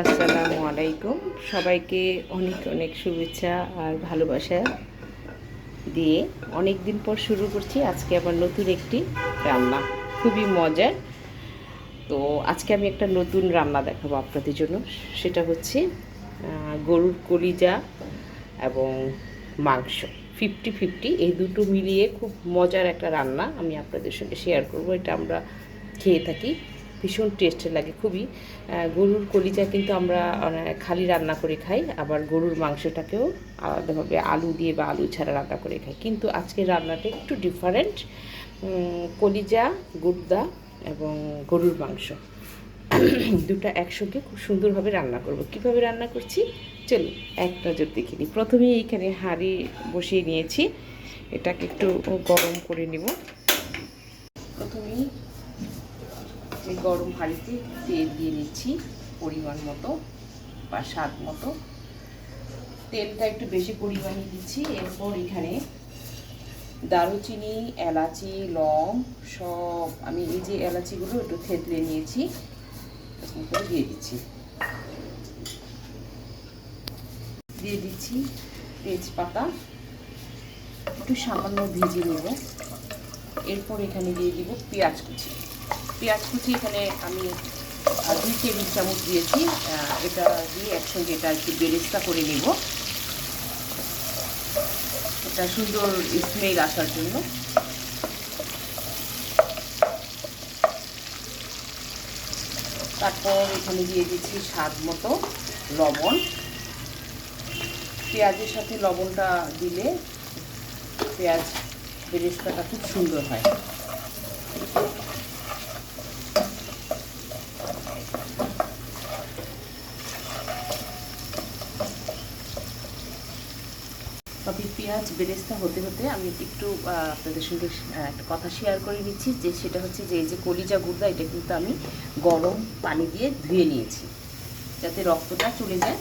আসসালামু আলাইকুম। সবাইকে অনেক অনেক শুভেচ্ছা আর ভালোবাসা দিয়ে অনেক দিন পর শুরু করছি আজকে আবার নতুন একটি রান্না। খুবই মজার। তো আজকে আমি একটা নতুন রান্না দেখাবো আপনাদের জন্য। সেটা হচ্ছে গরুর কলিজা এবং মাংস। ফিফটি ফিফটি, এই দুটো মিলিয়ে খুব মজার একটা রান্না আমি আপনাদের সঙ্গে শেয়ার করব। এটা আমরা খেয়ে থাকি। ভীষণ টেস্ট লাগে খুবই। গরুর কলিজা কিন্তু আমরা খালি রান্না করে খাই, আবার গরুর মাংসটাকেও আলাদাভাবে আলু দিয়ে বা আলু ছাড়া রান্না করে খাই। কিন্তু আজকের রান্নাটা একটু ডিফারেন্ট কলিজা গুর্দা এবং গরুর মাংস। দুটো একসঙ্গে খুব সুন্দরভাবে রান্না করব। কীভাবে রান্না করছি? চলুন, এক নজর দেখে নিই। প্রথমেই এইখানে হাঁড়ি বসিয়ে নিয়েছি। এটাকে একটু গরম করে নেব। প্রথমেই এই গরম হাঁড়িতে তেল দিয়ে নিচ্ছি পরিমাণ মতো বা স্বাদ মতো। তেলটা একটু বেশি পরিমাণে দিচ্ছি, এরপর এখানে দারুচিনি, এলাচি, লং সব আমি এই যে এলাচিগুলো একটু থেতলে নিয়েছি করে দিয়ে দিচ্ছি। দিয়ে দিচ্ছি তেজপাতা, একটু সামান্য ভেজে নেব। এরপর এখানে দিয়ে দিব পেঁয়াজ কুচি। পেঁয়াজ কুচি এখানে আমি দুই টেবিল চামচ দিয়েছি। এটা দিয়ে একসঙ্গে এটা একটু বেরেস্তা করে নেব। এটা সুন্দর স্মেল আসার জন্য। তারপর এখানে দিয়ে দিচ্ছি স্বাদ মতো লবণ। পেঁয়াজের সাথে লবণটা দিলে পেঁয়াজ বেরেস্তাটা খুব সুন্দর হয়। পেঁয়াজ বেরেস্তা হতে হতে আমি একটু আপনাদের সঙ্গে একটা কথা শেয়ার করে নিচ্ছি, যে সেটা হচ্ছে যে এই যে কলিজা গুর্দা এটা কিন্তু আমি গরম পানি দিয়ে ধুয়ে নিয়েছি, যাতে রক্তটা চলে যায়।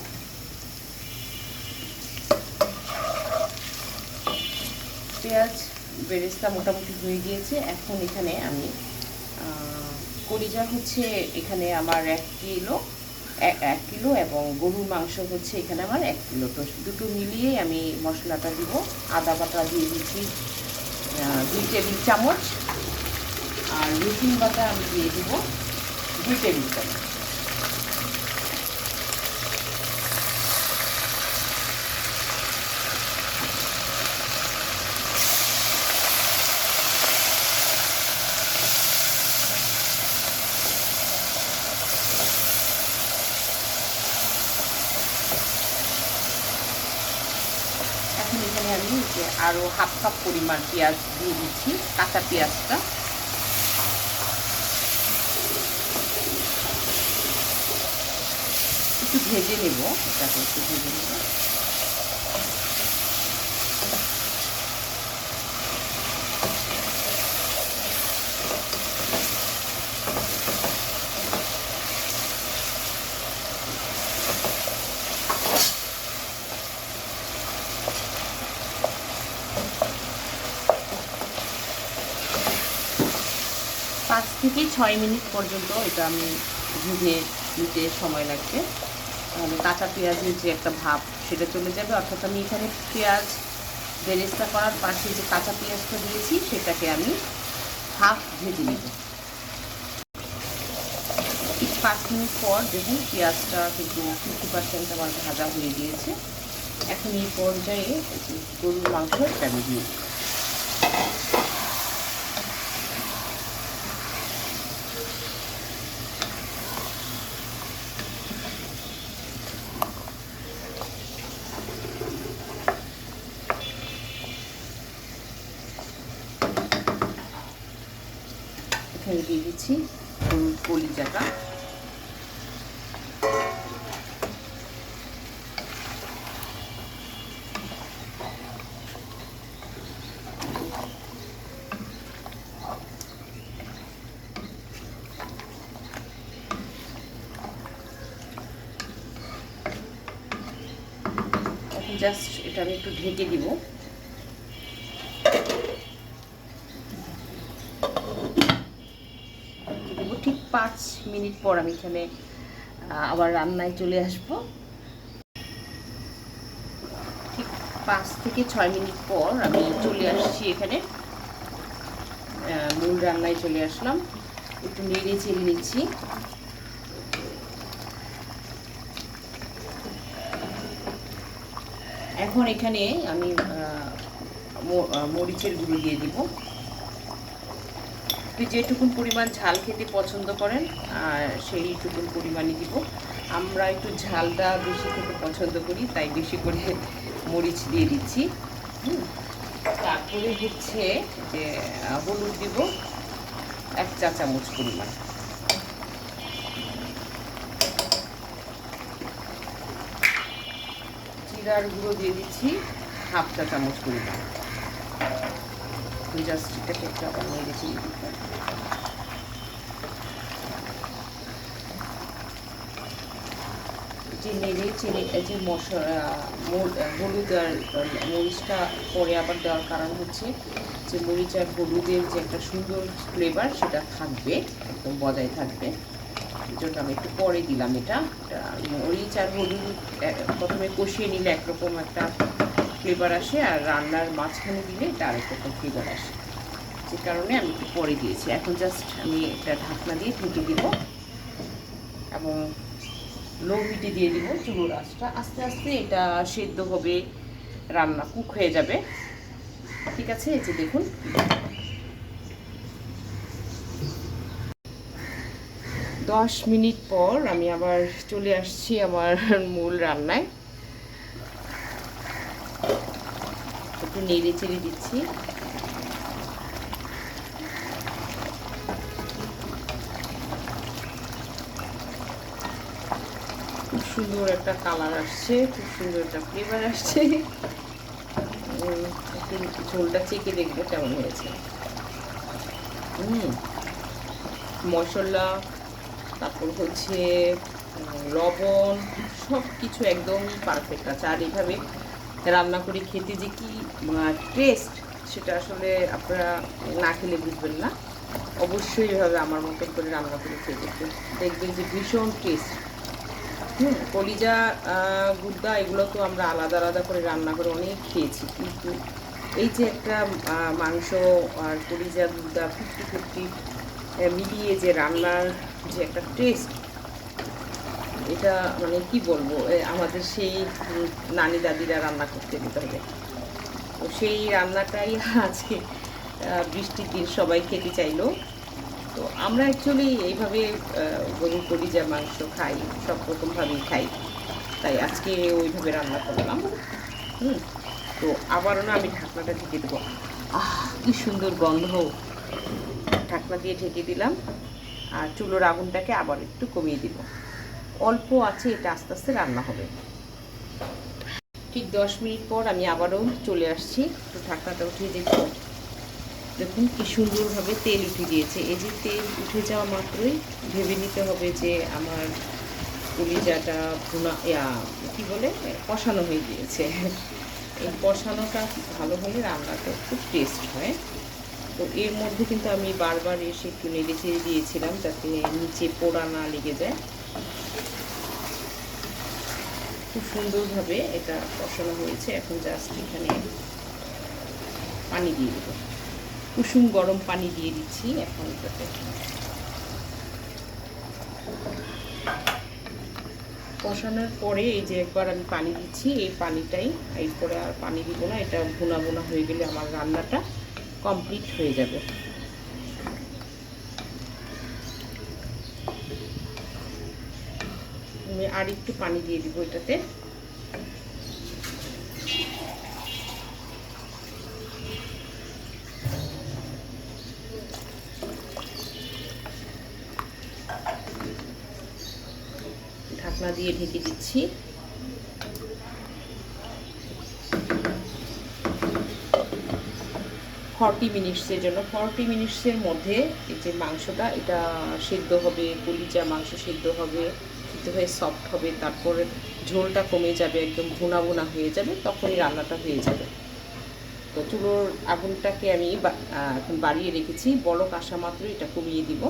পেঁয়াজ, বেরেস্তা মোটামুটি হয়ে গিয়েছে এখন এখানে আমি কলিজা হচ্ছে এখানে আমার এক কিলো। এক কিলো এবং গরুর মাংস হচ্ছে এখানে আমার এক কিলো। তো দুটো মিলিয়ে আমি মশলাটা দিব। আদা বাটা দিয়ে দিচ্ছি দুই টেবিল চামচ। আর রসুন বাটা আমি দিয়ে দিব দুই টেবিল চামচ এখন এখানে আমি যে আরও হাফ কাপ পরিমাণ পেঁয়াজ দিয়ে দিচ্ছি, কাঁচা পেঁয়াজটা। একটু ভেজে নেব, এটাকে একটু ভেজে নেব। পাঁচ থেকে ছয় মিনিট পর্যন্ত এটা আমি ভেজে নিতে সময় লাগবে। তাহলে কাঁচা পেঁয়াজের যে একটা ভাব সেটা চলে যাবে। অর্থাৎ আমি এখানে পেঁয়াজ বেরেস্তা করার পাশে যে কাঁচা পেঁয়াজটা দিয়েছি, সেটাকে আমি হাফ ভেজে নেব। পাঁচ মিনিট পর দেখুন পেঁয়াজটা কিন্তু ফিফটি পার্সেন্ট আমার ভাজা হয়ে গিয়েছে। এখন এই পর্যায়ে গরুর মাংস আমি এখানে দিয়ে দিচ্ছি গরুর কলিজাটা। জাস্ট এটা আমি একটু ঢেকে দিব দেবো ঠিক পাঁচ মিনিট পর আমি এখানে আবার রান্নায় চলে আসব। ঠিক পাঁচ থেকে ছয় মিনিট পর আমি চলে আসছি এখানে। মূল রান্নায় চলে আসলাম। একটু নেড়ে চেড়ে নিচ্ছি। এখন এখানে আমি মরিচের গুঁড়ো দিয়ে দিব। আপনি যেটুকুন পরিমাণ ঝাল খেতে পছন্দ করেন সেইটুকুন পরিমাণই দিব। আমরা একটু ঝালটা বেশি খেতে পছন্দ করি, তাই বেশি করে মরিচ দিয়ে দিচ্ছি। তারপরে হচ্ছে যে হলুদ দিব, এক চা চামচ পরিমাণ। জিরার গুঁড়ো দিয়ে দিচ্ছি, হাফ চা চামচ পরিমাণ। জাস্ট এটাকে একটু আবার দিতে হবে। যে নেড়ে চিনি যে মশলা হলুদ আর মরিচটা পরে আবার দেওয়ার কারণ হচ্ছে যে মরিচ আর হলুদের যে একটা সুন্দর ফ্লেভার সেটা থাকবে, একদম বজায় থাকবে। জন্য আমি একটু পরে দিলাম এটা। মরিচ আর হলুদ প্রথমে কষিয়ে নিলে একরকম একটা ফ্লেভার আসে আর রান্নার মাঝখানে দিলে এটা রকম ফ্লেভার আসে। যে কারণে আমি একটু পরে দিয়েছি। এখন জাস্ট আমি এটা ঢাকনা দিয়ে ঢেকে দিব এবং লো হিটে দিয়ে দিব চুলো রাসটা আস্তে আস্তে এটা সেদ্ধ হবে, রান্না কুক হয়ে যাবে। ঠিক আছে? এই যে দেখুন। দশ মিনিট পর আমি আবার চলে আসছি আমার মূল রান্নায়। নেড়ে চেড়ে দিচ্ছি। খুব সুন্দর একটা কালার আসছে, খুব সুন্দর একটা ফ্লেভার আসছে। ঝোলটা চেকে দেখব কেমন হয়েছে। মশলা, তারপর হচ্ছে লবণ সব কিছু একদম পারফেক্ট আছে। আর এইভাবে রান্না করে খেতে যে কি টেস্ট সেটা আসলে আপনারা না খেলে বুঝবেন না। অবশ্যই এভাবে আমার মতন করে রান্না করে খেয়ে দেখবেন। দেখবেন যে ভীষণ টেস্ট হুম, কলিজা গুদ্দা এগুলো তো আমরা আলাদা আলাদা করে রান্না করে অনেক খেয়েছি। কিন্তু এই যে একটা মাংস আর কলিজা গুদ্দা ফিফটি ফিফটি মিলিয়ে যে রান্নার যে একটা টেস্ট এটা মানে কি বলব আমাদের সেই নানি দাদিরা রান্না করতে দিতে হবে। তো সেই রান্নাটাই আজকে বৃষ্টির দিন সবাই খেতে চাইলো। তো আমরা অ্যাকচুয়ালি এইভাবে গরুর কলিজা মাংস খাই, সব রকমভাবেই খাই। তাই আজকে ওইভাবে রান্না করলাম। হুম, তো আবারও না আমি ঢাকনাটা ঢেকে দেবো। আহ, কি সুন্দর গন্ধ। ঢাকনা দিয়ে ঢেকে দিলাম। আর চুলোর আগুনটাকে আবার একটু কমিয়ে দিব। অল্প আছে, এটা আস্তে আস্তে রান্না হবে। ঠিক দশ মিনিট পর আমি আবারও চলে আসছি। তো ঢাকনাটা উঠিয়ে দেখব দেখুন কি সুন্দরভাবে তেল উঠে গিয়েছে। এই যে তেল উঠে যাওয়া মাত্রই ভেবে নিতে হবে যে আমার কলিজাটা ভুনা কী বলে? কষানো হয়ে গিয়েছে। এই কষানোটা ভালো হলে রান্নাটা খুব টেস্ট হয়। তো এর মধ্যে কিন্তু আমি বারবার এসে একটু নেড়ে চেড়ে দিয়েছিলাম যাতে নিচে পোড়া না লেগে যায়। খুব সুন্দরভাবে এটা কষানো হয়েছে। এখন জাস্ট এখানে পানি দিয়ে দেবো। কুসুম গরম পানি দিয়ে দিচ্ছি এখন এটাতে। কষানোর পরে এই যে একবার আমি পানি দিচ্ছি, এই পানিটাই এরপরে আর পানি দিব না, এটা ভুনা ভুনা হয়ে গেলে আমার রান্নাটা কমপ্লিট হয়ে যাবে আমি আর একটু পানি দিয়ে দিব এটাতে। ঢাকনা দিয়ে ঢেকে দিচ্ছি। ফর্টি মিনিটসের জন্য। ফর্টি মিনিটসের মধ্যে এই যে মাংসটা, এটা সিদ্ধ হবে, কলিজা মাংস সিদ্ধ হবে। দিতে হয়ে সফট হবে, তারপরে ঝোলটা কমে যাবে, একদম ভুনা ভুনা হয়ে যাবে, তখনই রান্নাটা হয়ে যাবে। তো চুলোর আগুনটাকে আমি এখন বাড়িয়ে রেখেছি বড় কাঁসা মাত্র এটা কমিয়ে দিব।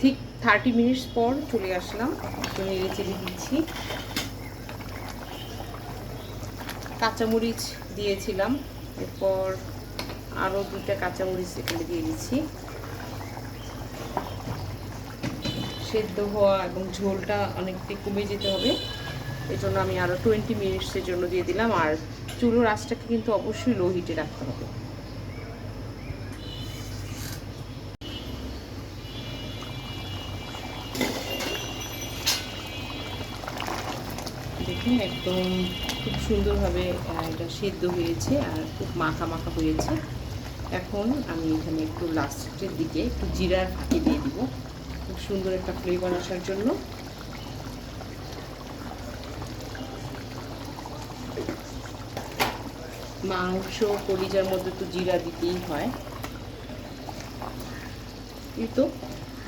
ঠিক থার্টি মিনিটস পর চলে আসলাম চলে চেড়ে দিচ্ছি। কাঁচামরিচ দিয়েছিলাম, এরপর আরও দুটা কাঁচামরিচ এখানে দিয়ে দিচ্ছি। সেদ্ধ হওয়া এবং ঝোলটা অনেকটাই কমে যেতে হবে। এই জন্য আমি আরও টোয়েন্টি মিনিটসের জন্য দিয়ে দিলাম। আর চুলোর আঁচটাকে কিন্তু অবশ্যই লো হিটে রাখতে হবে। দেখুন, একদম খুব সুন্দরভাবে এটা সেদ্ধ হয়েছে আর খুব মাখা মাখা হয়েছে। এখন আমি এখানে একটু লাস্টের দিকে একটু জিরার ফাঁকি দিয়ে দিব। খুব সুন্দর একটা ফ্লেভার আসার জন্য। মাংস, কলিজার মধ্যে তো জিরা দিতেই হয়। এই তো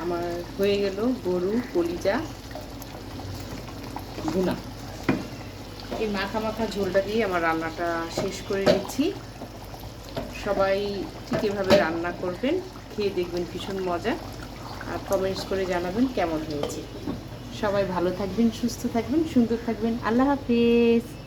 আমার হয়ে গেল গরু, কলিজা, ভুনা। এই মাখা মাখা ঝোলটা দিয়ে আমার রান্নাটা শেষ করে নিচ্ছি। সবাই ঠিক এভাবে রান্না করবেন, খেয়ে দেখবেন ভীষণ মজা। আর কমেন্টস করে জানাবেন কেমন হয়েছে। সবাই ভালো থাকবেন, সুস্থ থাকবেন, সুন্দর থাকবেন। আল্লাহ হাফিজ।